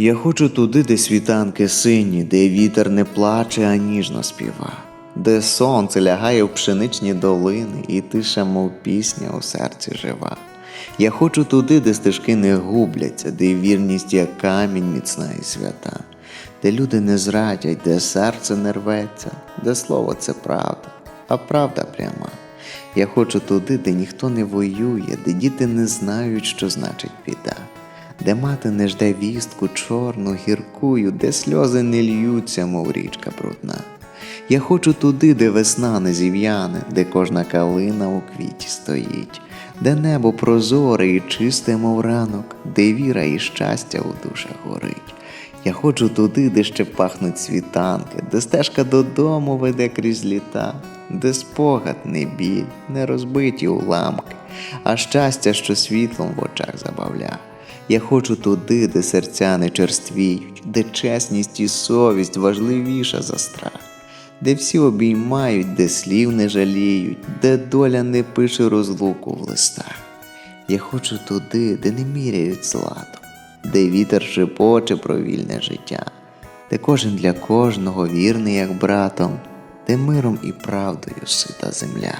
Я хочу туди, де світанки сині, де вітер не плаче, а ніжно співа, де сонце лягає в пшеничні долини, і тиша, мов пісня у серці жива. Я хочу туди, де стежки не губляться, де вірність як камінь міцна і свята, де люди не зрадять, де серце не рветься, де слово це правда, а правда пряма. Я хочу туди, де ніхто не воює, де діти не знають, що значить біда, де мати не жде вістку чорну, гіркую, де сльози не льються, мов річка брудна. Я хочу туди, де весна не зів'яне, де кожна калина у квіті стоїть, де небо прозоре і чисте, мов ранок, де віра і щастя у душах горить. Я хочу туди, де ще пахнуть світанки, де стежка додому веде крізь літа, де спогад не біль, не розбиті уламки, а щастя, що світлом в очах забавля. Я хочу туди, де серця не черствіють, де чесність і совість важливіша за страх, де всі обіймають, де слів не жаліють, де доля не пише розлуку в листах. Я хочу туди, де не міряють златом, де вітер шепоче про вільне життя, де кожен для кожного вірний, як братом, де миром і правдою сита земля.